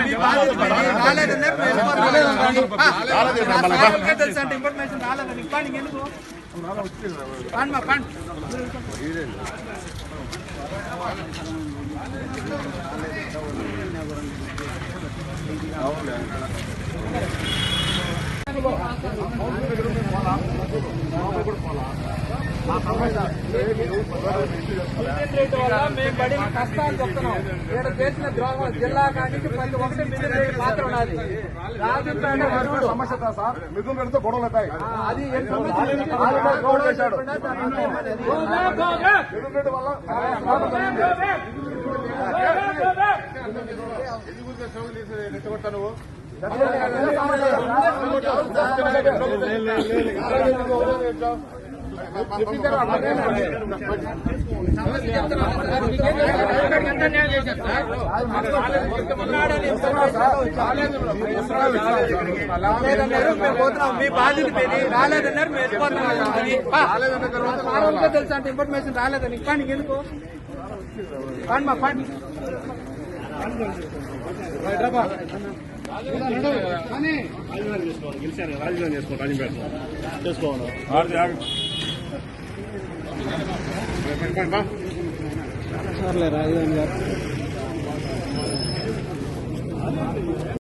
మీ బాధ్యత పడి రాలేదన్నారు మీరు వెళ్ళిపోతున్నారు. ఆ, నా సార్కే వల్ల మేము పడిన కష్టాలు చెప్తున్నాం. ఇక్కడ చేసిన ద్రోహం జిల్లా కానీ ప్రతి ఒక్కటి మిషన్ రేటు మాత్రం ఉన్నది రాజంపేట వరుడు సమస్య ఉందా సార్? మిథున్ రెడ్డితో గొడవలు అవుతాయి అది గొడవ చేశాడు. దాన్ని ఏమనేది? మిథున్ రెడ్డి వల్ల నువ్వు మీ బాధ్యత రాలేదన్నారు మేము వెళ్ళిపోతున్నాం తెలుసు అంటే ఇన్ఫర్మేషన్ రాలేదని ఇంకా నీకు ఎందుకు పండి మా పండి చేసుకోవాలి చాలాసార్లు రాజధాని గారు.